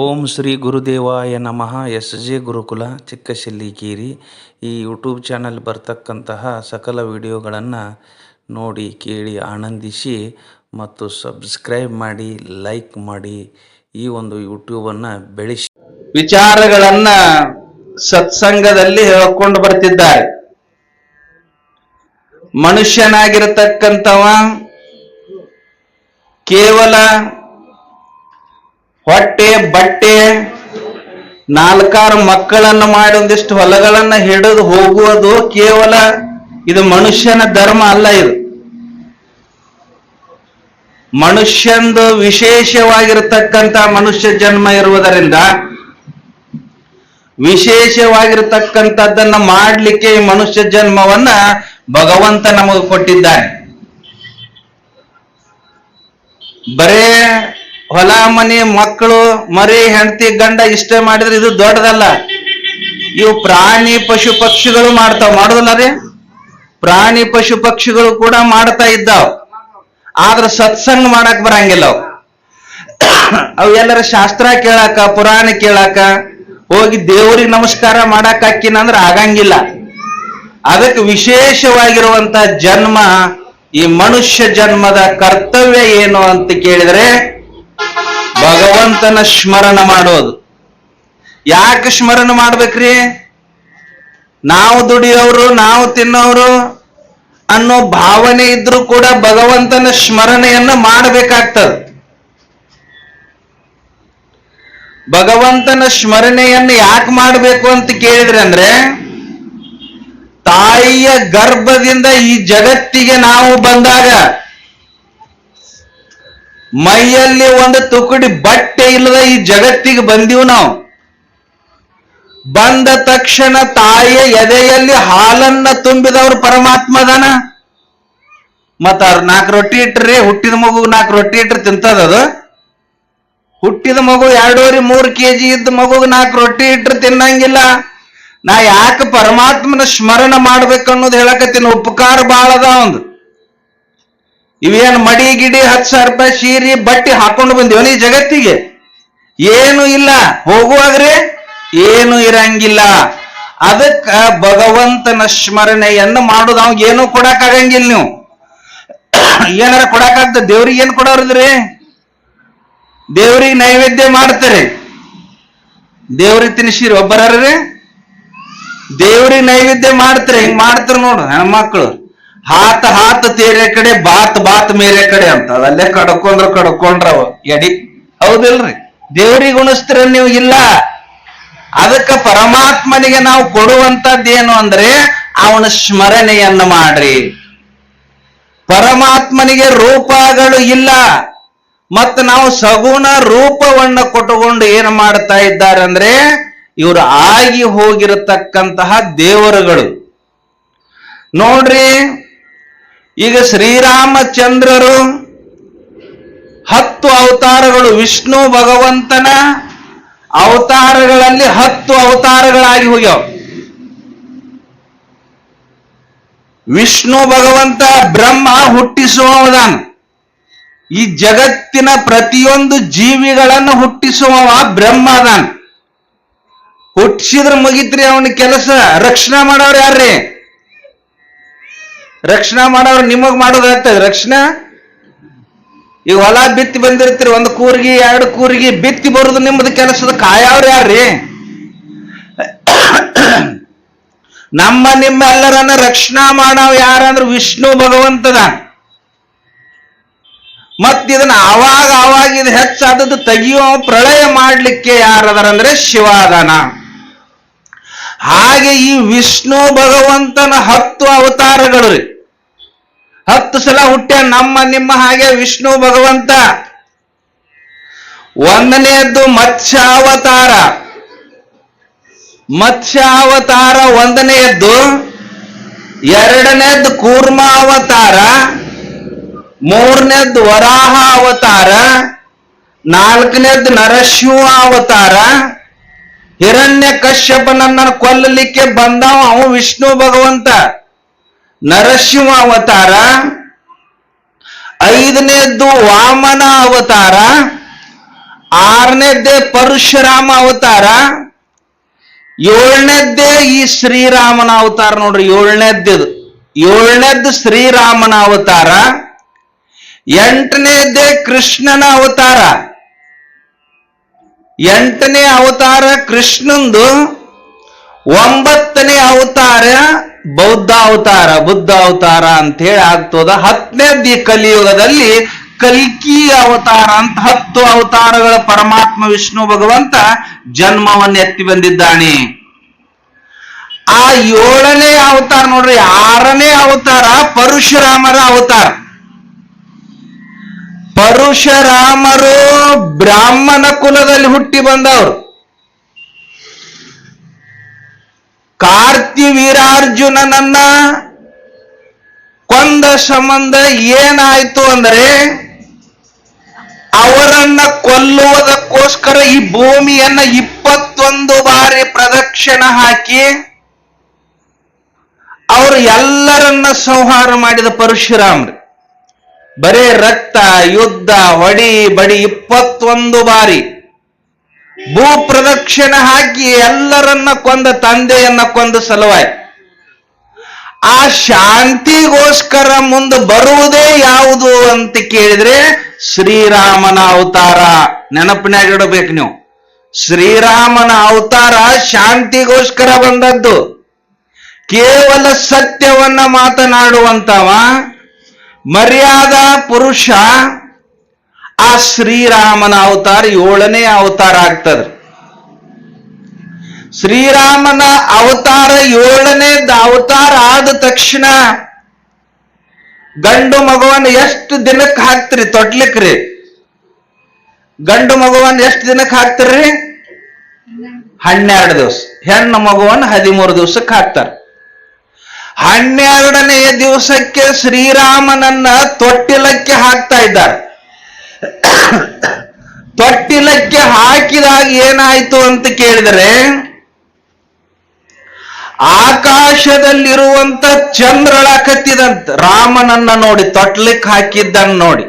ಓಂ ಶ್ರೀ ಗುರುದೇವಾಯ ನಮಃ. S J ಗುರುಕುಲ ಚಿಕ್ಕಶಿಲ್ಲಿಕೇರಿ ಈ YouTube channel ಬರ್ತಕ್ಕಂತಹ ಸಕಲ ವಿಡಿಯೋಗಳನ್ನು ನೋಡಿ ಕೇಳಿ ಆನಂದಿಸಿ ಮತ್ತು ಸಬ್ಸ್ಕ್ರೈಬ್ ಮಾಡಿ, ಲೈಕ್ ಮಾಡಿ ಈ ಒಂದು ಯೂಟ್ಯೂಬನ್ನು ಬೆಳೆಸಿ. ವಿಚಾರಗಳನ್ನು ಸತ್ಸಂಗದಲ್ಲಿ ಹೇಳ್ಕೊಂಡು ಬರ್ತಿದ್ದಾರೆ. ಮನುಷ್ಯನಾಗಿರತಕ್ಕಂಥವ ಕೇವಲ ಹೊಟ್ಟೆ, ಬಟ್ಟೆ, ನಾಲ್ಕಾರು ಮಕ್ಕಳನ್ನು ಮಾಡಿ ಒಂದಿಷ್ಟು ಹೊಲಗಳನ್ನ ಹಿಡಿದು ಹೋಗುವುದು ಕೇವಲ ಇದು ಮನುಷ್ಯನ ಧರ್ಮ ಅಲ್ಲ ಇದು. ಮನುಷ್ಯಂದು ವಿಶೇಷವಾಗಿರತಕ್ಕಂತ ಮನುಷ್ಯ ಜನ್ಮ ಇರುವುದರಿಂದ ವಿಶೇಷವಾಗಿರತಕ್ಕಂಥದ್ದನ್ನ ಮಾಡಲಿಕ್ಕೆ ಈ ಮನುಷ್ಯ ಜನ್ಮವನ್ನ ಭಗವಂತ ನಮಗೆ ಕೊಟ್ಟಿದ್ದಾನೆ. ಬರೇ ಹೊಲ, ಮನೆ, ಮಕ್ಕಳು, ಮರಿ, ಹೆಂಡತಿ, ಗಂಡ ಇಷ್ಟೇ ಮಾಡಿದ್ರೆ ಇದು ದೊಡ್ಡದಲ್ಲ. ಇವು ಪ್ರಾಣಿ, ಪಶು ಪಕ್ಷಿಗಳು ಮಾಡ್ತಾವ. ಮಾಡುದಲ್ಲ ರೀ? ಪ್ರಾಣಿ, ಪಶು ಪಕ್ಷಿಗಳು ಕೂಡ ಮಾಡ್ತಾ ಇದ್ದಾವ. ಆದ್ರ ಸತ್ಸಂಗ ಮಾಡಕ್ ಬರಂಗಿಲ್ಲ ಅವು. ಅವು ಎಲ್ಲರ ಶಾಸ್ತ್ರ ಕೇಳಾಕ, ಪುರಾಣ ಕೇಳಾಕ, ಹೋಗಿ ದೇವರಿಗೆ ನಮಸ್ಕಾರ ಮಾಡಾಕ ಹಾಕಿನಂದ್ರ ಆಗಂಗಿಲ್ಲ. ಅದಕ್ಕೆ ವಿಶೇಷವಾಗಿರುವಂತ ಜನ್ಮ ಈ ಮನುಷ್ಯ ಜನ್ಮದ ಕರ್ತವ್ಯ ಏನು ಅಂತ ಕೇಳಿದ್ರೆ ಭಗವಂತನ ಸ್ಮರಣ ಮಾಡೋದು. ಯಾಕೆ ಸ್ಮರಣ ಮಾಡ್ಬೇಕ್ರಿ? ನಾವು ದುಡಿಯೋರು ನಾವು ತಿನ್ನೋರು ಅನ್ನೋ ಭಾವನೆ ಇದ್ರೂ ಕೂಡ ಭಗವಂತನ ಸ್ಮರಣೆಯನ್ನ ಮಾಡಬೇಕಾಗ್ತದೆ. ಭಗವಂತನ ಸ್ಮರಣೆಯನ್ನು ಯಾಕೆ ಮಾಡಬೇಕು ಅಂತ ಕೇಳಿದ್ರೆ ಅಂದ್ರೆ, ತಾಯಿಯ ಗರ್ಭದಿಂದ ಈ ಜಗತ್ತಿಗೆ ನಾವು ಬಂದಾಗ ಮೈಯಲ್ಲಿ ಒಂದು ತುಕಡಿ ಬಟ್ಟೆ ಇಲ್ಲದ ಈ ಜಗತ್ತಿಗೆ ಬಂದೀವಿ ನಾವು. ಬಂದ ತಕ್ಷಣ ತಾಯಿಯ ಎದೆಯಲ್ಲಿ ಹಾಲನ್ನ ತುಂಬಿದವರು ಪರಮಾತ್ಮದನ. ಮತ್ತ ಅವ್ರು ನಾಲ್ಕು ರೊಟ್ಟಿ ಇಟ್ರಿ, ಹುಟ್ಟಿದ ಮಗು ನಾಲ್ಕು ರೊಟ್ಟಿ ಇಟ್ರಿ ತಿಂತದ ಅದು. ಹುಟ್ಟಿದ ಮಗು ಎರಡೂವರೆ ಮೂರು ಕೆ ಜಿ ಇದ್ದ ಮಗುಗೆ ನಾಲ್ಕು ರೊಟ್ಟಿ ಇಟ್ರೆ ತಿನ್ನಂಗಿಲ್ಲ. ನಾ ಯಾಕೆ ಪರಮಾತ್ಮನ ಸ್ಮರಣ ಮಾಡ್ಬೇಕನ್ನೋದು ಹೇಳಕತ್ತೀನಿ. ಉಪಕಾರ ಬಾಳದ ಒಂದು ಇವೇನು ಮಡಿ ಗಿಡಿ ಹತ್ತು ಸಾವಿರ ರೂಪಾಯಿ ಸೀರಿ ಬಟ್ಟೆ ಹಾಕೊಂಡು ಬಂದಿವನಿ ಈ ಜಗತ್ತಿಗೆ? ಏನು ಇಲ್ಲ. ಹೋಗುವಾಗ್ರೆ ಏನು ಇರಂಗಿಲ್ಲ. ಅದಕ್ಕ ಭಗವಂತನ ಸ್ಮರಣೆಯನ್ನು ಮಾಡುದು ಅವ್ ಏನು ಕೊಡಕ್ ಆಗಂಗಿಲ್ಲ ನೀವು. ಏನಾರ ಕೊಡಕ್ಕಾಗ್ತದೆ ದೇವ್ರಿಗೆ ಏನ್ ಕೊಡೋರಿದ್ರಿ? ದೇವ್ರಿಗೆ ನೈವೇದ್ಯ ಮಾಡ್ತಾರೆ. ದೇವ್ರಿಗೆ ತಿನ್ಸಿರಿ. ಒಬ್ಬರ ದೇವ್ರಿಗೆ ನೈವೇದ್ಯ ಮಾಡ್ತಾರೆ. ಹಿಂಗ್ ಮಾಡ್ತಾರ ನೋಡು ಹೆಣ್ಮಕ್ಳು. ಹಾತ ಹಾತ ತೇರೆ ಕಡೆ ಬಾತ್ ಬಾತ್ ಮೇರೆ ಕಡೆ ಅಂತ. ಅದಲ್ಲೇ ಕಡ್ಕೊಂಡ್ರ ಕಡ್ಕೊಂಡ್ರವ. ಎಡಿ. ಹೌದಿಲ್ರಿ. ದೇವ್ರಿಗೆ ಉಣಿಸ್ತೀರ ನೀವು ಇಲ್ಲ. ಅದಕ್ಕ ಪರಮಾತ್ಮನಿಗೆ ನಾವು ಕೊಡುವಂತದ್ದೇನು ಅಂದ್ರೆ ಅವನ ಸ್ಮರಣೆಯನ್ನು ಮಾಡ್ರಿ. ಪರಮಾತ್ಮನಿಗೆ ರೂಪಗಳು ಇಲ್ಲ. ಮತ್ತು ನಾವು ಸಗುಣ ರೂಪವನ್ನು ಕೊಟ್ಟುಕೊಂಡು ಏನು ಮಾಡ್ತಾ ಇದ್ದಾರೆ ಅಂದ್ರೆ ಇವರು ಆಗಿ ಹೋಗಿರತಕ್ಕಂತಹ ದೇವರುಗಳು. ನೋಡ್ರಿ ಈಗ ಶ್ರೀರಾಮಚಂದ್ರರು ಹತ್ತು ಅವತಾರಗಳು ವಿಷ್ಣು, ಭಗವಂತನ ಅವತಾರಗಳಲ್ಲಿ ಹತ್ತು ಅವತಾರಗಳಾಗಿ ಹೋಗ್ಯಾವ. ವಿಷ್ಣು, ಭಗವಂತ, ಬ್ರಹ್ಮ ಹುಟ್ಟಿಸುವವದಾನ. ಈ ಜಗತ್ತಿನ ಪ್ರತಿಯೊಂದು ಜೀವಿಗಳನ್ನು ಹುಟ್ಟಿಸುವವ ಬ್ರಹ್ಮ ಹುಟ್ಟಿಸಿದ್ರೆ ಹುಟ್ಟಿಸಿದ್ರ ಮುಗಿತ್ರಿ ಅವನ ಕೆಲಸ. ರಕ್ಷಣೆ ಮಾಡೋರು ಯಾರ್ರಿ? ರಕ್ಷಣಾ ಮಾಡೋರು ನಿಮಗ್ ಮಾಡೋದಾಗ್ತದೆ ರಕ್ಷಣಾ? ಈಗ ಹೊಲ ಬಿತ್ತಿ ಬಂದಿರ್ತೀರಿ, ಒಂದು ಕೂರ್ಗಿ, ಎರಡು ಕೂರ್ಗಿ ಬಿತ್ತಿ ಬರುದು ನಿಮ್ಮದು ಕೆಲಸದ ಕಾಯವ್ರು ಯಾರ್ರಿ? ನಮ್ಮ ನಿಮ್ಮ ಎಲ್ಲರನ್ನ ರಕ್ಷಣಾ ಮಾಡವ್ ಯಾರಂದ್ರ ವಿಷ್ಣು ಭಗವಂತದ ಇದನ್ನ ಆವಾಗ ಆವಾಗ ಇದು ಹೆಚ್ಚಾದದ್ದು ತೆಗಿಯೋ ಪ್ರಳಯ ಮಾಡ್ಲಿಕ್ಕೆ ಯಾರದರಂದ್ರೆ ಶಿವಾದನ. ಹಾಗೆ ಈ ವಿಷ್ಣು ಭಗವಂತನ ಹತ್ತು ಅವತಾರಗಳು ರೀ. ಹತ್ತು ಸಲ ಹುಟ್ಟ್ಯ ನಮ್ಮ ನಿಮ್ಮ ಹಾಗೆ ವಿಷ್ಣು ಭಗವಂತ. ಒಂದನೆಯದ್ದು ಮತ್ಸ್ಯಾವತಾರ. ಮತ್ಸ್ಯಾವತಾರ ಒಂದನೆಯದ್ದು ಎರಡನೇದ್ದು ಕೂರ್ಮಾವತಾರ ಮೂರನೇದ್ದು ವರಾಹ ಅವತಾರ ನಾಲ್ಕನೇದ್ದು ನರಸಿಂಹ ಅವತಾರ ಹಿರಣ್ಯ ಕಶ್ಯಪನನ್ನ ಕೊಲ್ಲಲಿಕ್ಕೆ ಬಂದವ ಅವ ವಿಷ್ಣು ಭಗವಂತ. ನರಸಿಂಹ ಅವತಾರ. ಐದನೇದ್ದು ವಾಮನ ಅವತಾರ. ಆರನೇದ್ದೇ ಪರಶುರಾಮ ಅವತಾರ. ಏಳನೇದ್ದೇ ಈ ಶ್ರೀರಾಮನ ಅವತಾರ ನೋಡ್ರಿ, ಏಳನೇದ್ದು ಏಳನೇದ್ದು ಶ್ರೀರಾಮನ ಅವತಾರ. ಎಂಟನೇದ್ದೇ ಕೃಷ್ಣನ ಅವತಾರ. ಎಂಟನೇ ಅವತಾರ ಕೃಷ್ಣಂದು, ಒಂಬತ್ತನೇ ಅವತಾರ ಬೌದ್ಧ ಅವತಾರ ಬುದ್ಧ ಅವತಾರ ಅಂತ ಹೇಳಿ ಆಗ್ತದ. ಹತ್ತನೇ ಕಲಿಯುಗದಲ್ಲಿ ಕಲ್ಕಿ ಅವತಾರ ಅಂತ ಹತ್ತು ಅವತಾರಗಳ ಪರಮಾತ್ಮ, ವಿಷ್ಣು, ಭಗವಂತ ಜನ್ಮವನ್ನು ಎತ್ತಿ ಬಂದಿದ್ದಾನೆ. ಆ ಏಳನೇ ಅವತಾರ ನೋಡ್ರಿ, ಆರನೇ ಅವತಾರ ಪರಶುರಾಮರ ಅವತಾರ. ಪರಶುರಾಮರು ಬ್ರಾಹ್ಮಣ ಕುಲದಲ್ಲಿ ಹುಟ್ಟಿ ಬಂದವರು. ಕಾರ್ತಿ ವೀರಾರ್ಜುನನನ್ನ ಕೊಂದ ಸಂಬಂಧ ಏನಾಯ್ತು ಅಂದ್ರೆ, ಅವರನ್ನ ಕೊಲ್ಲುವುದಕ್ಕೋಸ್ಕರ ಈ ಭೂಮಿಯನ್ನ ಇಪ್ಪತ್ತೊಂದು ಬಾರಿ ಪ್ರದಕ್ಷಿಣ ಹಾಕಿ, ಅವರು ಎಲ್ಲರನ್ನ ಸಂಹಾರ ಮಾಡಿದ ಪರಶುರಾಮ್ರಿ. ಬರೇ ರಕ್ತ, ಯುದ್ಧ, ಹೊಡಿ, ಬಡಿ ಇಪ್ಪತ್ತೊಂದು ಬಾರಿ. ಭೂ ಪ್ರದಕ್ಷಿಣ ಹಾಕಿ ಎಲ್ಲರನ್ನ ಕೊಂದ, ತಂದೆಯನ್ನ ಕೊಂದ ಸಲುವಾಗಿ. ಆ ಶಾಂತಿಗೋಸ್ಕರ ಮುಂದೆ ಬರುವುದೇ ಯಾವುದು ಅಂತ ಕೇಳಿದ್ರೆ ಶ್ರೀರಾಮನ ಅವತಾರ. ನೆನಪಿನಾಗ ಇಡಬೇಕು ನೀವು. ಶ್ರೀರಾಮನ ಅವತಾರ ಶಾಂತಿಗೋಸ್ಕರ ಬಂದದ್ದು. ಕೇವಲ ಸತ್ಯವನ್ನ ಮಾತನಾಡುವಂತವ ಮರ್ಯಾದ ಪುರುಷ ಆ ಶ್ರೀರಾಮನ ಅವತಾರ ಏಳನೇ ಅವತಾರ ಆಗ್ತದ. ಶ್ರೀರಾಮನ ಅವತಾರ ಏಳನೇ ಅವತಾರ ಆದ ತಕ್ಷಣ ಗಂಡು ಮಗುವನ್ ಎಷ್ಟು ದಿನಕ್ಕೆ ಹಾಕ್ತಿರಿ? ತೊಟ್ಲಿಕ್ರಿ. ಗಂಡು ಮಗುವನ್ ಎಷ್ಟು ದಿನಕ್ಕೆ ಹಾಕ್ತಿರ್ರಿ ಹನ್ನೆರಡು ದಿವಸ. ಹೆಣ್ಣು ಮಗುವನ್ ಹದಿಮೂರು ದಿವಸಕ್ಕೆ ಹಾಕ್ತಾರೆ. ಹನ್ನೆರಡನೆಯ ದಿವಸಕ್ಕೆ ಶ್ರೀರಾಮನನ್ನ ತೊಟ್ಟಿಲಕ್ಕೆ ಹಾಕ್ತಾ ಇದ್ದಾರೆ. ತೊಟ್ಟಿಲಕ್ಕೆ ಹಾಕಿದಾಗ ಏನಾಯ್ತು ಅಂತ ಕೇಳಿದರೆ, ಆಕಾಶದಲ್ಲಿರುವಂತ ಚಂದ್ರಳ ಕತ್ತಿದಂತ ರಾಮನನ್ನ ನೋಡಿ ತೊಟ್ಲಿಕ್ಕೆ ಹಾಕಿದ್ದನ್ನು ನೋಡಿ.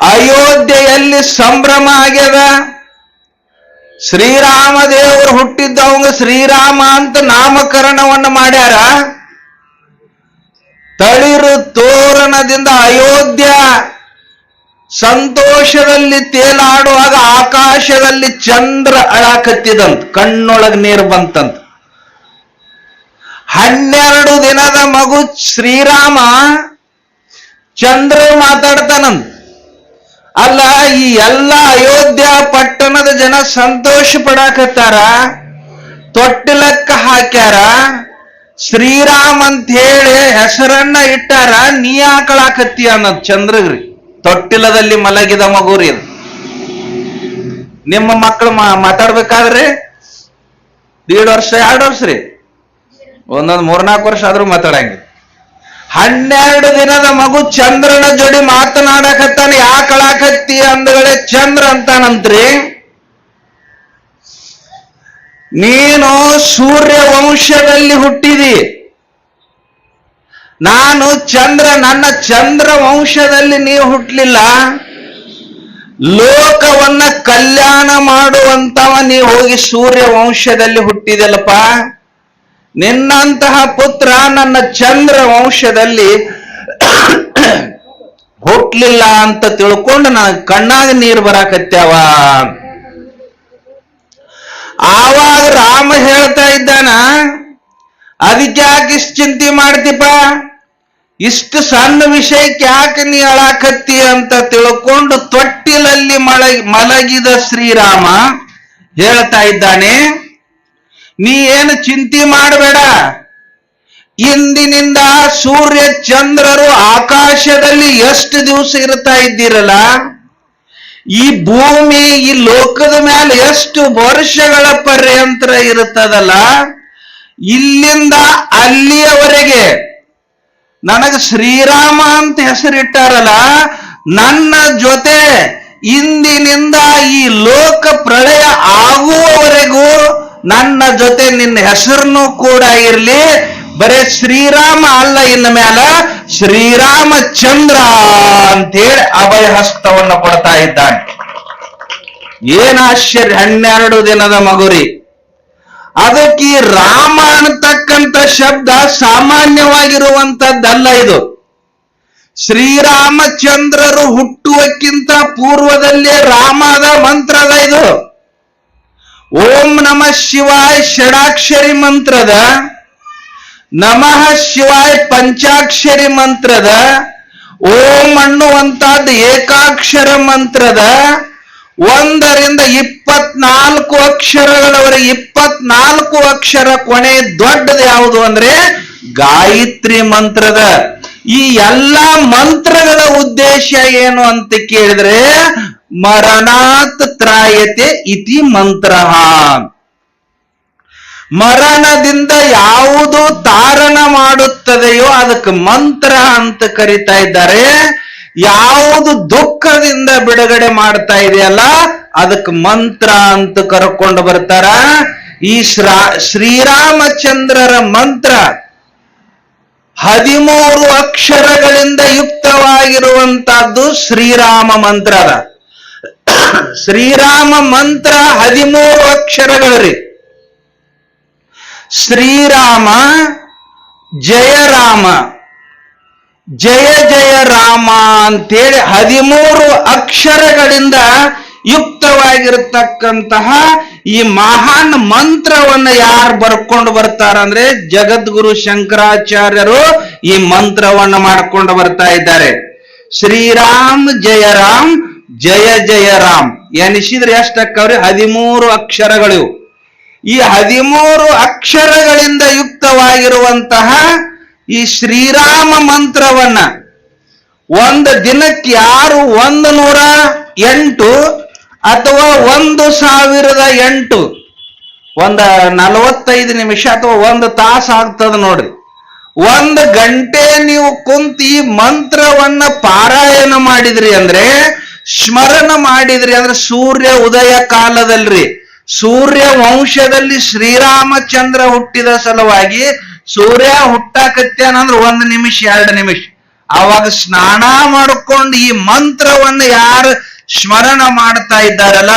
ಅಯೋಧ್ಯೆಯಲ್ಲಿ ಸಂಭ್ರಮ ಆಗ್ಯದ. ಶ್ರೀರಾಮ ದೇವರು ಹುಟ್ಟಿದ್ದವಂಗ ಶ್ರೀರಾಮ ಅಂತ ನಾಮಕರಣವನ್ನು ಮಾಡ್ಯಾರ? ತಳಿರು ತೋರಣದಿಂದ ಅಯೋಧ್ಯ ಸಂತೋಷದಲ್ಲಿ ತೇಲಾಡುವಾಗ ಆಕಾಶದಲ್ಲಿ ಚಂದ್ರ ಅಳಾಕತ್ತಿದಂತ, ಕಣ್ಣೊಳಗೆ ನೀರು ಬಂತಂತ. ಹನ್ನೆರಡು ದಿನದ ಮಗು ಶ್ರೀರಾಮ ಚಂದ್ರ ಮಾತಾಡ್ತಾನಂತ. ಅಲ್ಲ, ಈ ಎಲ್ಲ ಅಯೋಧ್ಯ ಸಂತೋಷ ಪಡಾಕತ್ತಾರ ತೊಟ್ಟಿಲಕ್ಕ ಹಾಕ್ಯಾರ? ಶ್ರೀರಾಮ್ ಅಂತ ಹೇಳಿ ಹೆಸರನ್ನ ಇಟ್ಟಾರ, ನೀ ಹಾಕಳಾಕತ್ತಿ ಅನ್ನೋದು ಚಂದ್ರಗ್ರಿ. ತೊಟ್ಟಿಲದಲ್ಲಿ ಮಲಗಿದ ಮಗುರಿ ಅದು. ನಿಮ್ಮ ಮಕ್ಕಳು ಮಾತಾಡ್ಬೇಕಾದ್ರೆ ದೀಡ್ ವರ್ಷ, ಎರಡು ವರ್ಷ ರೀ. ಒಂದೊಂದು ಮೂರ್ನಾಲ್ಕು ವರ್ಷ ಆದ್ರೂ ಮಾತಾಡಂಗಿ. ಹನ್ನೆರಡು ದಿನದ ಮಗು ಚಂದ್ರನ ಜೋಡಿ ಮಾತನಾಡಕತ್ತಾನೆ ಯಾಕಳಾಕತ್ತಿ ಅಂದಗಳೇ ಚಂದ್ರ ಅಂತಾನಂತ್ರಿ. ನೀನು ಸೂರ್ಯ ವಂಶದಲ್ಲಿ ಹುಟ್ಟಿದಿ. ನಾನು ಚಂದ್ರ, ನನ್ನ ಚಂದ್ರ ವಂಶದಲ್ಲಿ ನೀವು ಹುಟ್ಟಲಿಲ್ಲ ಲೋಕವನ್ನ ಕಲ್ಯಾಣ ಮಾಡುವಂತವ ನೀವು ಹೋಗಿ ಸೂರ್ಯ ವಂಶದಲ್ಲಿ ಹುಟ್ಟಿದಲ್ಲಪ್ಪ. ನಿನ್ನಂತಹ ಪುತ್ರ ನನ್ನ ಚಂದ್ರ ವಂಶದಲ್ಲಿ ಹುಟ್ಟಲಿಲ್ಲ ಅಂತ ತಿಳ್ಕೊಂಡು ನಾನು ಕಣ್ಣಾಗ ನೀರು ಬರಾಕತ್ಯಾವ. ಆವಾಗ ರಾಮ ಹೇಳ್ತಾ ಇದ್ದಾನ, ಅದಕ್ಕೆ ಯಾಕೆ ಚಿಂತೆ ಮಾಡ್ತಿಪ್ಪ ಇಷ್ಟು ಸಣ್ಣ ವಿಷಯಕ್ಕೆ ಯಾಕೆ ನೀ ಅಳಾಕತ್ತಿ ಅಂತ ತಿಳ್ಕೊಂಡು ತೊಟ್ಟಿಲಲ್ಲಿ ಮಲಗಿ ಮಲಗಿದ ಶ್ರೀರಾಮ ಹೇಳ್ತಾ ಇದ್ದಾನೆ, ನೀ ಏನು ಚಿಂತೆ ಮಾಡಬೇಡ. ಇಂದಿನಿಂದ ಸೂರ್ಯ ಚಂದ್ರರು ಆಕಾಶದಲ್ಲಿ ಎಷ್ಟು ದಿವಸ ಇರ್ತಾ ಇದ್ದೀರಲ್ಲ ಈ ಭೂಮಿ ಈ ಲೋಕದ ಮೇಲೆ ಎಷ್ಟು ವರ್ಷಗಳ ಪರ್ಯಂತರ ಇರುತ್ತದಲ್ಲ, ಇಲ್ಲಿಂದ ಅಲ್ಲಿಯವರೆಗೆ. ನನಗೆ ಶ್ರೀರಾಮ ಅಂತ ಹೆಸರಿಟ್ಟಾರಲ್ಲ, ನನ್ನ ಜೊತೆ ಇಂದಿನಿಂದ ಈ ಲೋಕ ಪ್ರಳಯ ಆಗುವವರೆಗೂ ನನ್ನ ಜೊತೆ ನಿನ್ನ ಹೆಸರನ್ನು ಕೂಡ ಇರಲಿ. ಬರೇ ಶ್ರೀರಾಮ ಅಲ್ಲ ಇನ್ನ ಮ್ಯಾಲ ಶ್ರೀರಾಮಚಂದ್ರ ಅಂತೇಳಿ ಅಭಯ ಹಸ್ತವನ್ನು ಕೊಡ್ತಾ ಇದ್ದಾನೆ. ಏನ್ ಆಶ್ಚರ್ಯ, ಹನ್ನೆರಡು ದಿನದ ಮಗುರಿ. ಅದಕ್ಕೆ ರಾಮ ಅಂತಕ್ಕಂಥ ಶಬ್ದ ಸಾಮಾನ್ಯವಾಗಿರುವಂತದ್ದಲ್ಲ ಇದು. ಶ್ರೀರಾಮಚಂದ್ರರು ಹುಟ್ಟುವಕ್ಕಿಂತ ಪೂರ್ವದಲ್ಲೇ ರಾಮದ ಮಂತ್ರದ ಇದು. ಓಂ ನಮಃ ಶಿವಾಯ ಷಡಾಕ್ಷರಿ ಮಂತ್ರದ ನಮಃ ಶಿವಾಯ ಪಂಚಾಕ್ಷರಿ ಮಂತ್ರದ, ಓಂ ಅನ್ನುವಂತಹದ್ದ ಏಕಾಕ್ಷರ ಮಂತ್ರದ, ಒಂದರಿಂದ ಇಪ್ಪತ್ನಾಲ್ಕು ಅಕ್ಷರಗಳವರೆಗೆ ಇಪ್ಪತ್ನಾಲ್ಕು ಅಕ್ಷರ ಕೊನೆ ದೊಡ್ಡದು ಯಾವುದು ಅಂದ್ರೆ ಗಾಯತ್ರಿ ಮಂತ್ರದ. ಈ ಎಲ್ಲಾ ಮಂತ್ರಗಳ ಉದ್ದೇಶ ಏನು ಅಂತ ಕೇಳಿದ್ರೆ ಮರಣಾತ್ ತ್ರಾಯತೆ ಇತಿ ಮಂತ್ರ. ಮರಣದಿಂದ ಯಾವುದು ತಾರಣ ಮಾಡುತ್ತದೆಯೋ ಅದಕ್ಕೆ ಮಂತ್ರ ಅಂತ ಕರಿತಾ ಇದ್ದಾರೆ. ಯಾವುದು ದುಃಖದಿಂದ ಬಿಡುಗಡೆ ಮಾಡ್ತಾ ಇದೆಯಲ್ಲ, ಅದಕ್ಕೆ ಮಂತ್ರ ಅಂತ ಕರ್ಕೊಂಡು ಬರ್ತಾರ. ಈ ಶ್ರಾ, ಶ್ರೀರಾಮಚಂದ್ರರ ಮಂತ್ರ ಹದಿಮೂರು ಅಕ್ಷರಗಳಿಂದ ಯುಕ್ತವಾಗಿರುವಂತಹದ್ದು ಶ್ರೀರಾಮ ಮಂತ್ರದ ಶ್ರೀರಾಮ ಮಂತ್ರ ಹದಿಮೂರು ಅಕ್ಷರಗಳು ಶ್ರೀರಾಮ, ಜಯ ರಾಮ. ಜಯ ಜಯ ರಾಮ ಅಂತೇಳಿ ಹದಿಮೂರು ಅಕ್ಷರಗಳಿಂದ ಯುಕ್ತವಾಗಿರತಕ್ಕಂತಹ ಈ ಮಹಾನ್ ಮಂತ್ರವನ್ನ ಯಾರು ಬರ್ಕೊಂಡು ಬರ್ತಾರಂದ್ರೆ ಜಗದ್ಗುರು ಶಂಕರಾಚಾರ್ಯರು ಈ ಮಂತ್ರವನ್ನ ಮಾಡ್ಕೊಂಡು ಬರ್ತಾ ಇದ್ದಾರೆ. ಶ್ರೀರಾಮ್, ಜಯ ರಾಮ್, ಜಯ ಜಯ ರಾಮ್. ಎನಿಸಿದ್ರೆ ಎಷ್ಟಕ್ಕವ್ರಿ ಹದಿಮೂರು ಅಕ್ಷರಗಳಿವು. ಈ ಹದಿಮೂರು ಅಕ್ಷರಗಳಿಂದ ಯುಕ್ತವಾಗಿರುವಂತಹ ಈ ಶ್ರೀರಾಮ ಮಂತ್ರವನ್ನ ಒಂದು ದಿನಕ್ಕೆ ಯಾರು ಒಂದು ನೂರ ಎಂಟು ಅಥವಾ ಒಂದು ಸಾವಿರದ ಎಂಟು? ಒಂದ ನಲವತ್ತೈದು ನಿಮಿಷ ಅಥವಾ ಒಂದು ತಾಸು ಆಗ್ತದ ನೋಡ್ರಿ. ಒಂದು ಗಂಟೆ ನೀವು ಕುಂತು ಮಂತ್ರವನ್ನ ಪಾರಾಯಣ ಮಾಡಿದ್ರಿ ಅಂದ್ರೆ, ಸ್ಮರಣ ಮಾಡಿದ್ರಿ ಅಂದ್ರೆ ಸೂರ್ಯ ಉದಯ ಕಾಲದಲ್ರಿ. ಸೂರ್ಯ ವಂಶದಲ್ಲಿ ಶ್ರೀರಾಮಚಂದ್ರ ಹುಟ್ಟಿದ ಸಲುವಾಗಿ ಸೂರ್ಯ ಹುಟ್ಟಾಕತ್ಯಾನಂದ್ರ ಒಂದು ನಿಮಿಷ, ಎರಡು ನಿಮಿಷ. ಅವಾಗ ಸ್ನಾನ ಮಾಡಿಕೊಂಡು ಈ ಮಂತ್ರವನ್ನು ಯಾರು ಸ್ಮರಣ ಮಾಡ್ತಾ ಇದ್ದಾರಲ್ಲ,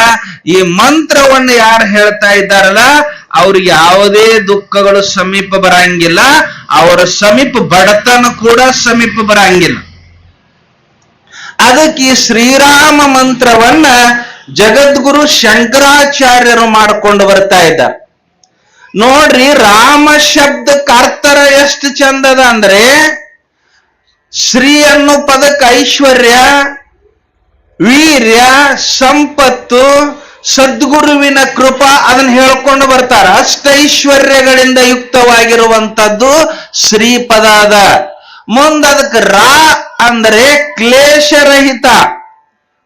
ಈ ಮಂತ್ರವನ್ನು ಯಾರು ಹೇಳ್ತಾ ಇದ್ದಾರಲ್ಲ, ಅವ್ರಿಗೆ ಯಾವುದೇ ದುಃಖಗಳು ಸಮೀಪ ಬರಂಗಿಲ್ಲ, ಅವರ ಸಮೀಪ ಬಡತನ ಕೂಡ ಸಮೀಪ ಬರಂಗಿಲ್ಲ. ಅದಕ್ಕೆ ಈ ಶ್ರೀರಾಮ ಮಂತ್ರವನ್ನ ಜಗದ್ಗುರು ಶಂಕರಾಚಾರ್ಯರು ಮಾಡಿಕೊಂಡು ಬರ್ತಾ ಇದ್ದಾರೆ ನೋಡ್ರಿ ರಾಮ ಶಬ್ದ ಕರ್ತರ ಎಷ್ಟು ಚಂದದ ಅಂದ್ರೆ ಶ್ರೀ ಅನ್ನೋ ಪದಕ್ಕೆ ಐಶ್ವರ್ಯ, ವೀರ್ಯ, ಸಂಪತ್ತು, ಸದ್ಗುರುವಿನ ಕೃಪಾ ಅದನ್ನ ಹೇಳ್ಕೊಂಡು ಬರ್ತಾರ. ಅಷ್ಟೈಶ್ವರ್ಯಗಳಿಂದ ಯುಕ್ತವಾಗಿರುವಂತದ್ದು ಶ್ರೀಪದ ಅದ. ಮುಂದ ಅದಕ್ಕೆ ರಾ ಅಂದ್ರೆ ಕ್ಲೇಶರಹಿತ.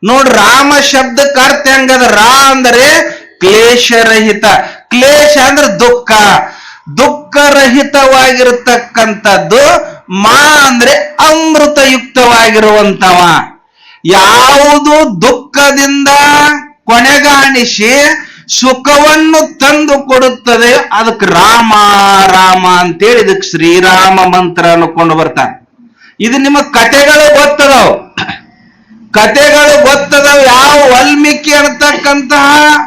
ನೋಡ್ ರಾಮ ಶಬ್ದಕ್ಕೆ ಅರ್ಥ ಹೆಂಗದ? ರಾ ಅಂದ್ರೆ ಕ್ಲೇಶರಹಿತ. ಕ್ಲೇಶ ಅಂದ್ರೆ ದುಃಖ. ದುಃಖರಹಿತವಾಗಿರತಕ್ಕಂಥದ್ದು ಮಾ ಅಂದ್ರೆ ಅಮೃತಯುಕ್ತವಾಗಿರುವಂತವ ಯಾವುದು ದುಃಖದಿಂದ ಕೊನೆಗಾಣಿಸಿ ಸುಖವನ್ನು ತಂದು ಕೊಡುತ್ತದೆ ಅದಕ್ಕೆ ರಾಮ ರಾಮ ಅಂತೇಳಿ ಇದಕ್ಕೆ ಶ್ರೀರಾಮ ಮಂತ್ರ ಅನ್ಕೊಂಡು ಬರ್ತಾನೆ. ಇದು ನಿಮ್ಮ ಕತೆಗಳು ಗೊತ್ತದವು. ಕತೆಗಳು ಗೊತ್ತದವು ಯಾವ ವಾಲ್ಮೀಕಿ ಅಂತಕ್ಕಂತಹ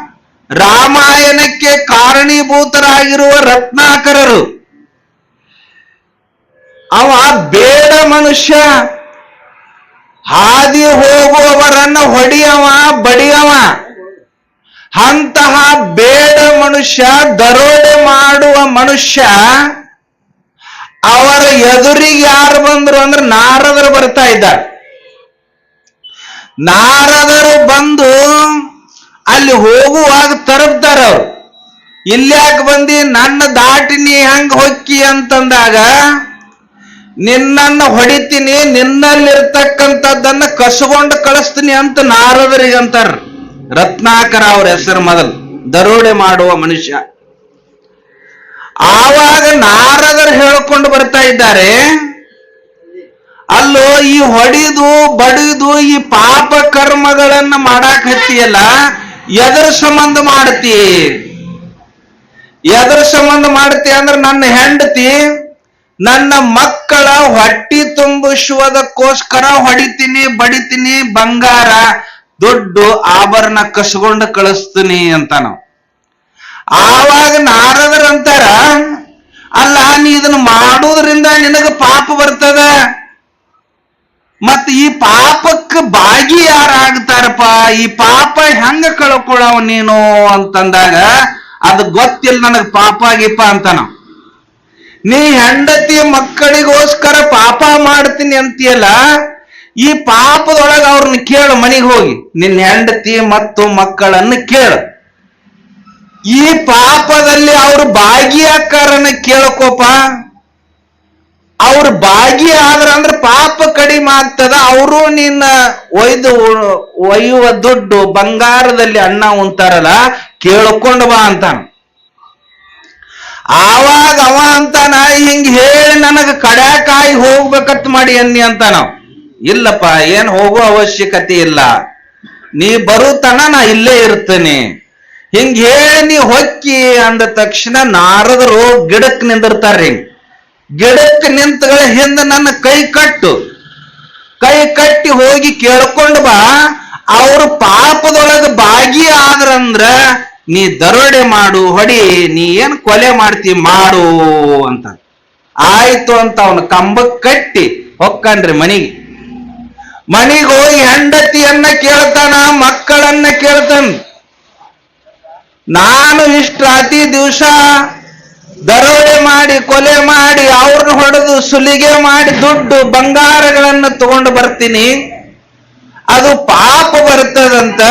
ರಾಮಾಯಣಕ್ಕೆ ಕಾರಣೀಭೂತರಾಗಿರುವ ರತ್ನಾಕರರು. ಅವ ಬೇಡ ಮನುಷ್ಯ. ಹಾದಿ ಹೋಗುವವರನ್ನ ಹೊಡಿಯವ, ಬಡಿಯವ. ಅಂತಹ ಬೇಡ ಮನುಷ್ಯ, ದರೋಡೆ ಮಾಡುವ ಮನುಷ್ಯ ಅವರ ಎದುರಿಗೆ ಯಾರು ಬಂದ್ರು ಅಂದ್ರೆ ನಾರದರು ಬರ್ತಾ ಇದ್ದಾರೆ. ನಾರದರು ಬಂದು ಅಲ್ಲಿ ಹೋಗುವಾಗ ತರಬ್ತಾರ ಅವ್ರು. ಇಲ್ಯಾಕೆ ಬಂದಿ, ನನ್ನ ದಾಟಿನಿ ನೀ ಹೆಂಗ್ ಹೊಕ್ಕಿ ಅಂತಂದಾಗ, ನಿನ್ನನ್ನು ಹೊಡಿತೀನಿ, ನಿನ್ನಲ್ಲಿರ್ತಕ್ಕಂಥದ್ದನ್ನ ಕಸಗೊಂಡು ಕಳಿಸ್ತೀನಿ ಅಂತ ನಾರದರಿಗೆ ಅಂತಾರ ರತ್ನಾಕರ ಅವ್ರ ಹೆಸರು ಮೊದಲು. ದರೋಡೆ ಮಾಡುವ ಮನುಷ್ಯ. ಆವಾಗ ನಾರದರು ಹೇಳ್ಕೊಂಡು ಬರ್ತಾ ಇದ್ದಾರೆ ಅಲ್ಲೋ, ಈ ಹೊಡಿದು, ಬಡಿದು, ಈ ಪಾಪ ಕರ್ಮಗಳನ್ನ ಮಾಡಾಕ್ ಹತ್ತಿಯಲ್ಲ? ಎದರ ಸಂಬಂಧ ಮಾಡ್ತಿ. ಎದರ ಸಂಬಂಧ ಮಾಡ್ತಿ ಅಂದ್ರೆ ನನ್ನ ಹೆಂಡತಿ, ನನ್ನ ಮಕ್ಕಳ ಹೊಟ್ಟಿ ತುಂಬಿಸುವುದಕ್ಕೋಸ್ಕರ ಹೊಡಿತೀನಿ, ಬಡಿತೀನಿ, ಬಂಗಾರ, ದುಡ್ಡು ಆಭರಣ ಕಸ್ಕೊಂಡು ಕಳಿಸ್ತೀನಿ ಅಂತ ನಾವು. ಆವಾಗ ನಾರದರಂತಾರ ಅಲ್ಲ, ನೀ ಇದನ್ನ ಮಾಡೋದ್ರಿಂದ ನಿನಗ ಪಾಪ ಬರ್ತದ? ಮತ್ ಈ ಪಾಪಕ್ಕೆ ಭಾಗಿ ಯಾರಾಗ್ತಾರಪ್ಪ? ಈ ಪಾಪ ಹೆಂಗ ಕಳ್ಕೊಳವ ನೀನು ಅಂತಂದಾಗ, ಅದು ಗೊತ್ತಿಲ್ಲ ನನಗ್ ಪಾಪ ಆಗಿಪ್ಪ ಅಂತ ನಾವು ನೀ ಹೆಂಡತಿ ಮಕ್ಕಳಿಗೋಸ್ಕರ ಪಾಪ ಮಾಡ್ತೀನಿ ಅಂತೀಯಲ್ಲ, ಈ ಪಾಪದೊಳಗ ಅವ್ರನ್ನ ಕೇಳು ಮನೆಗೆ ಹೋಗಿ. ನಿನ್ನ ಹೆಂಡತಿ ಮತ್ತು ಮಕ್ಕಳನ್ನು ಕೇಳು. ಈ ಪಾಪದಲ್ಲಿ ಅವರು ಭಾಗಿಯಾಕಾರನ ಕೇಳ್ಕೋಪ ಅವ್ರು ಭಾಗಿ ಆದ್ರ ಅಂದ್ರೆ ಪಾಪ ಕಡಿಮೆ ಆಗ್ತದ. ಅವರು ನಿನ್ನ ಒಯ್ದು ಒಯ್ಯುವ ದುಡ್ಡು ಬಂಗಾರದಲ್ಲಿ ಅಣ್ಣ ಉಂತಾರಲ್ಲ, ಕೇಳ್ಕೊಂಡು ಬಾ ಅಂತಾನ. ಆವಾಗ ಅವ ಅಂತಾನ, ಹಿಂಗ್ ಹೇಳಿ ನನಗ ಕಡಾಕಾಯಿ ಹೋಗ್ಬೇಕತ್ ಮಾಡಿ ಅನ್ನಿ ಅಂತ ನಾವು ಇಲ್ಲಪ್ಪ, ಏನ್ ಹೋಗೋ ಅವಶ್ಯಕತೆ ಇಲ್ಲ. ನೀ ಬರುತನ ನಾ ಇಲ್ಲೇ ಇರ್ತೇನೆ. ಹಿಂಗ್ ಹೇಳಿ ನೀ ಹೊಕ್ಕಿ ಅಂದ ತಕ್ಷಣ ನಾರದರು ಗಿಡಕ್ ನಿಂದಿರ್ತಾರ್ರಿ ಹಿಂಗ್. ಗಿಡಕ್ಕೆ ನಿಂತಗಳ ಹಿಂದೆ ನನ್ನ ಕೈ ಕಟ್ಟು. ಕೈ ಕಟ್ಟಿ ಹೋಗಿ ಕೇಳ್ಕೊಂಡು ಬಾ, ಅವರು ಪಾಪದೊಳಗೆ ಭಾಗಿ ಆದ್ರಂದ್ರ ನೀ ದರೋಡೆ ಮಾಡು, ಹೊಡಿ, ನೀ ಏನ್ ಕೊಲೆ ಮಾಡ್ತಿ ಮಾಡು ಅಂತ. ಆಯ್ತು ಅಂತ ಅವನ ಕಂಬಕ್ಕೆ ಕಟ್ಟಿ ಹೊಕ್ಕನ್ರಿ ಮನಿಗೆ. ಮನಿಗೆ ಹೋಗಿ ಹೆಂಡತಿಯನ್ನ ಕೇಳ್ತಾನ, ಮಕ್ಕಳನ್ನ ಕೇಳ್ತಾನ. ನಾನು ಇಷ್ಟ ಅತಿ ದಿವಸ ದರೋಡೆ ಮಾಡಿ, ಕೊಲೆ ಮಾಡಿ ಅವ್ರನ್ನ ಹೊಡೆದು ಸುಲಿಗೆ ಮಾಡಿ, ದುಡ್ಡು, ಬಂಗಾರಗಳನ್ನು ತಗೊಂಡು ಬರ್ತೀನಿ. ಅದು ಪಾಪ ಬರ್ತದಂತ,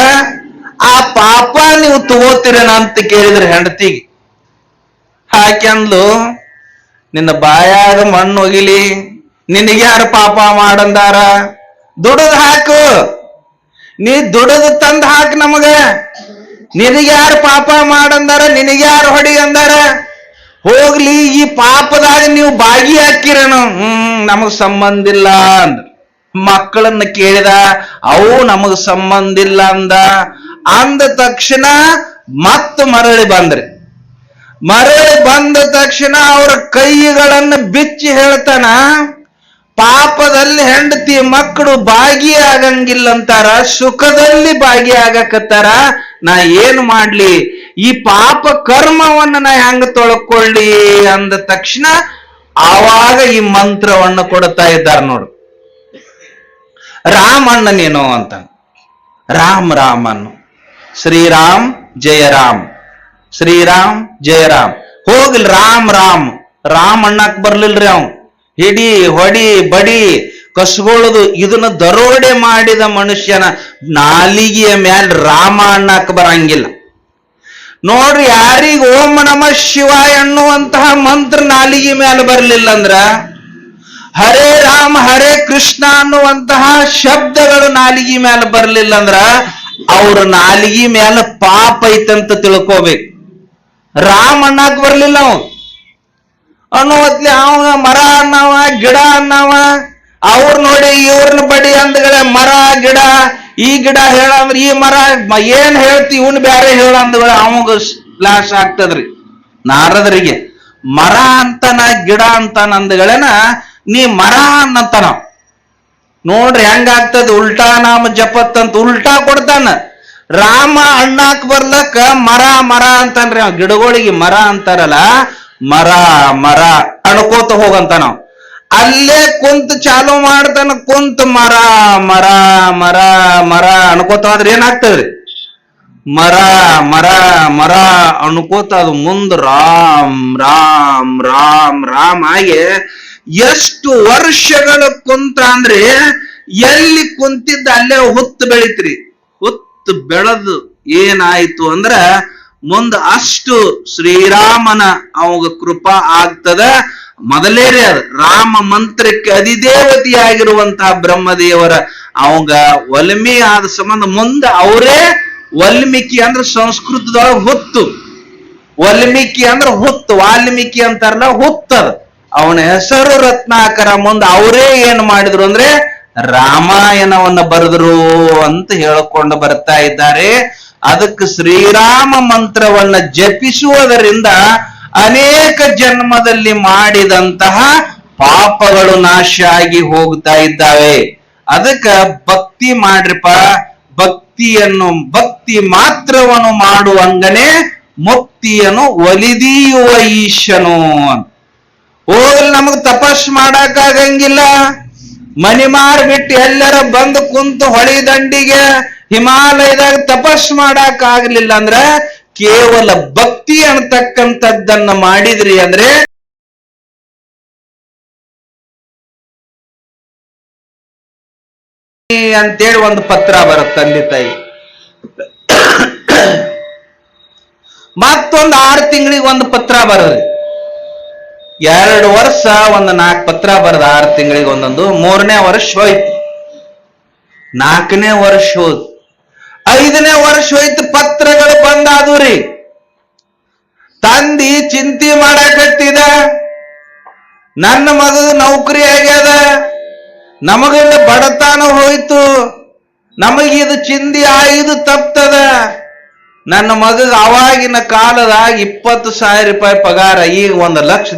ಆ ಪಾಪ ನೀವು ತಗೋತೀರೇನ ಅಂತ ಕೇಳಿದ್ರೆ ಹೆಂಡತಿಗೆ. ಹಾಕ್ಯಂದ್ಲು ನಿನ್ನ ಬಾಯಾಗ ಮಣ್ಣು ಒಗಿಲಿ ನಿನಗೆ ಯಾರು ಪಾಪ ಮಾಡಂದಾರ? ದುಡದ್ ಹಾಕು. ನೀ ದುಡದ್ ತಂದ್ ಹಾಕ್ ನಮಗ. ನಿನಗ್ಯಾರು ಪಾಪ ಮಾಡಂದಾರ? ನಿನಗ್ಯಾರು ಹೊಡಿ ಅಂದಾರ? ಹೋಗ್ಲಿ, ಈ ಪಾಪದಾಗ ನೀವು ಬಾಗಿ ಹಾಕಿರೋಣ. ಹ್ಮ್, ನಮಗ್ ಸಂಬಂಧ ಇಲ್ಲ ಅಂದ. ಮಕ್ಕಳನ್ನ ಕೇಳಿದ, ಅವು ನಮಗ್ ಸಂಬಂಧ ಇಲ್ಲ ಅಂದ. ಅಂದ ತಕ್ಷಣ ಮತ್ತ ಮರಳಿ ಬಂದ್ರಿ. ಮರಳಿ ಬಂದ ತಕ್ಷಣ ಅವರ ಕೈಗಳನ್ನು ಬಿಚ್ಚಿ ಹೇಳ್ತಾನ, ಪಾಪದಲ್ಲಿ ಹೆಂಡತಿ ಮಕ್ಕಳು ಬಾಗಿ ಆಗಂಗಿಲ್ಲಂತಾರ ಸುಖದಲ್ಲಿ ಭಾಗಿಯಾಗಕತ್ತಾರ ನಾ ಏನು ಮಾಡ್ಲಿ? ಈ ಪಾಪ ಕರ್ಮವನ್ನ ನಾ ಹೆಂಗ ತೊಳ್ಕೊಳ್ಳಿ ಅಂದ ತಕ್ಷಣ ಆವಾಗ ಈ ಮಂತ್ರವನ್ನು ಕೊಡ್ತಾ ಇದ್ದಾರೆ ನೋಡು. ರಾಮಣ್ಣನೇನೋ ಅಂತ. ರಾಮ ರಾಮನ್ನು ಶ್ರೀರಾಮ್, ಜಯ ರಾಮ್. ಶ್ರೀರಾಮ್, ಜಯ ರಾಮ್. ಹೋಗ್ಲಿ ರಾಮ್ ರಾಮ್. ರಾಮ್ ಅಣ್ಣಕ್ ಬರ್ಲಿಲ್ರಿ ಅವ್. ಹಿಡಿ, ಹೊಡಿ, ಬಡಿ, ಕಸ್ಗೊಳ್ಳೋದು, ಇದನ್ನ ದರೋಡೆ ಮಾಡಿದ ಮನುಷ್ಯನ ನಾಲಿಗೆಯ ಮ್ಯಾಲ ರಾಮ ಅಣ್ಣಕ್ ಬರಂಗಿಲ್ಲ. ನೋಡ್ರಿ ಯಾರಿಗ ಓಂ ನಮ ಶಿವ ಅನ್ನುವಂತಹ ಮಂತ್ರ ನಾಲಿಗೆ ಮೇಲೆ ಬರಲಿಲ್ಲ ಅಂದ್ರ ಹರೇ ರಾಮ, ಹರೇ ಕೃಷ್ಣ ಅನ್ನುವಂತಹ ಶಬ್ದಗಳು ನಾಲಿಗೆ ಮೇಲೆ ಬರಲಿಲ್ಲ ಅಂದ್ರ ಅವ್ರ ನಾಲಿಗೆ ಮೇಲೆ ಪಾಪ ಐತಂತ ತಿಳ್ಕೋಬೇಕು. ರಾಮ ಅನ್ನಕ್ ಬರ್ಲಿಲ್ಲ ಅವ. ಅನ್ನುವತ್ಲಿ ಅವ ಮರ ಅನ್ನವ, ಗಿಡ ಅನ್ನವ, ಅವ್ರ ನೋಡಿ ಇವ್ರನ್ನ ಬಡಿ ಅಂದ್ಗಳೇ ಮರ, ಗಿಡ ಈ ಗಿಡ ಹೇಳಂದ್ರ ಈ ಮರ ಏನ್ ಹೇಳ್ತಿ ಇವನ್ ಬ್ಯಾರೆ ಹೇಳ ಅಂದ್ಗಳ ಅವಂಗ ಫ್ಲಾಶ್ ಆಗ್ತದ್ರಿ. ನಾರದರಿಗೆ, ಮರ ಅಂತನ ಗಿಡ ಅಂತಾನ ಅಂದ್ಗಳೇನ, ನೀ ಮರ ಅನ್ನಂತಾನ. ನೋಡ್ರಿ ಹೆಂಗಾಗ್ತದ, ಉಲ್ಟಾ ನಾಮ ಜಪತ್ ಅಂತ ಉಲ್ಟಾ ಕೊಡ್ತಾನ. ರಾಮ ಅಣ್ಣಾಕ್ ಬರ್ಲಕ್ಕ ಮರ ಮರ ಅಂತಾನ್ರಿ ಗಿಡಗಳಿಗೆ ಮರ ಅಂತಾರಲ್ಲ, ಮರ ಮರ ಅಣ್ಕೋತ ಹೋಗಂತ ನಾವು ಅಲ್ಲೇ ಕುಂತ ಚಾಲು ಮಾಡ್ತಾನ ಕುಂತ ಮರ ಮರ ಮರ ಮರ ಅನ್ಕೋತ ಅಂದ್ರೆ ಏನಾಗ್ತದ್ರಿ? ಮರ ಮರ ಮರ ಅನ್ಕೋತ ಅದು ಮುಂದ ರಾಮ್ ರಾಮ್ ರಾಮ್ ರಾಮ್ ಆಗಿ ಎಷ್ಟು ವರ್ಷಗಳ ಕುಂತ ಅಂದ್ರೆ ಎಲ್ಲಿ ಕುಂತಿದ್ದ ಅಲ್ಲೇ ಹುತ್ತು ಬೆಳಿತ್ರಿ. ಹುತ್ತು ಬೆಳೆದು ಏನಾಯ್ತು ಅಂದ್ರ ಮುಂದ ಅಷ್ಟು ಶ್ರೀರಾಮನ ಅವಾಗ ಕೃಪಾ ಆಗ್ತದ ಮೊದಲೇ ರಾಮ ಮಂತ್ರಕ್ಕೆ ಅಧಿದೇವತೆಯಾಗಿರುವಂತಹ ಬ್ರಹ್ಮದೇವರ ಅವಂಗ ಒಲ್ಮಿ ಆದ ಸಂಬಂಧ ಮುಂದೆ ಅವರೇ ವಾಲ್ಮೀಕಿ ಅಂದ್ರೆ ಸಂಸ್ಕೃತದೊಳಗೆ ಹುತ್ತು. ವಾಲ್ಮೀಕಿ ಅಂದ್ರೆ ಹುತ್ತು. ವಾಲ್ಮೀಕಿ ಅಂತಾರಲ್ಲ ಹುತ್ತದ ಅವನ ಹೆಸರು ರತ್ನಾಕರ ಮುಂದೆ ಅವರೇ ಏನ್ ಮಾಡಿದ್ರು ಅಂದ್ರೆ ರಾಮಾಯಣವನ್ನ ಬರೆದ್ರು ಅಂತ ಹೇಳಿಕೊಂಡು ಬರ್ತಾ ಇದ್ದಾರೆ. ಅದಕ್ಕೆ ಶ್ರೀರಾಮ ಮಂತ್ರವನ್ನ ಜಪಿಸುವುದರಿಂದ ಅನೇಕ ಜನ್ಮದಲ್ಲಿ ಮಾಡಿದಂತಹ ಪಾಪಗಳು ನಾಶ ಆಗಿ ಹೋಗ್ತಾ ಇದ್ದಾವೆ. ಅದಕ್ಕ ಭಕ್ತಿ ಮಾಡ್ರಿಪ್ಪ. ಭಕ್ತಿಯನ್ನು, ಭಕ್ತಿ ಮಾತ್ರವನ್ನು ಮಾಡುವಂಗನೆ ಮುಕ್ತಿಯನ್ನು ಒಲಿದೀಯುವ ಈಶನು ಹೋಗಲ್ ನಮಗ್ ತಪಸ್ ಮಾಡಕ್ ಆಗಂಗಿಲ್ಲ. ಮನಿ ಮಾರ್ ಬಿಟ್ಟು ಎಲ್ಲರ ಬಂದು ಕುಂತು ಹೊಳಿ ದಂಡಿಗೆ ಹಿಮಾಲಯದಾಗ ತಪಸ್ ಮಾಡಕ್ ಆಗ್ಲಿಲ್ಲ ಅಂದ್ರ ಕೇವಲ ಭಕ್ತಿ ಅನ್ನತಕ್ಕಂಥದ್ದನ್ನ ಮಾಡಿದ್ರಿ ಅಂದ್ರೆ ಅಂತೇಳಿ ಒಂದು ಪತ್ರ ಬರುತ್ತೆ ತಂದೆ ತಾಯಿ. ಮತ್ತೊಂದು ಆರು ತಿಂಗಳಿಗೆ ಒಂದು ಪತ್ರ ಬರದ್ರಿ. ಎರಡು ವರ್ಷ ಒಂದು ನಾಲ್ಕು ಪತ್ರ ಬರದ ಆರು ತಿಂಗಳಿಗೆ ಒಂದೊಂದು. ಮೂರನೇ ವರ್ಷ ಹೋಯ್ತು. ನಾಲ್ಕನೇ ವರ್ಷ ಹೋಯ್ತು. ಐದನೇ ವರ್ಷ ಹೋಯ್ತು, ಪತ್ರಗಳು ಬಂದಾದು ರೀ ತಂದಿ ಚಿಂತೆ ಮಾಡಕತ್ತಿದ. ನನ್ನ ಮಗ ನೌಕರಿ ಆಗ್ಯದ. ನಮಗಿಂದ ಬಡತನ ಹೋಯ್ತು. ನಮಗಿದು ಚಿಂದಿ ಆಯ್ದು ತಪ್ತದ. ನನ್ನ ಮಗ ಅವಾಗಿನ ಕಾಲದಾಗ ಇಪ್ಪತ್ತು ಸಾವಿರ ರೂಪಾಯಿ ಪಗಾರ, ಈಗ ಒಂದು ಲಕ್ಷ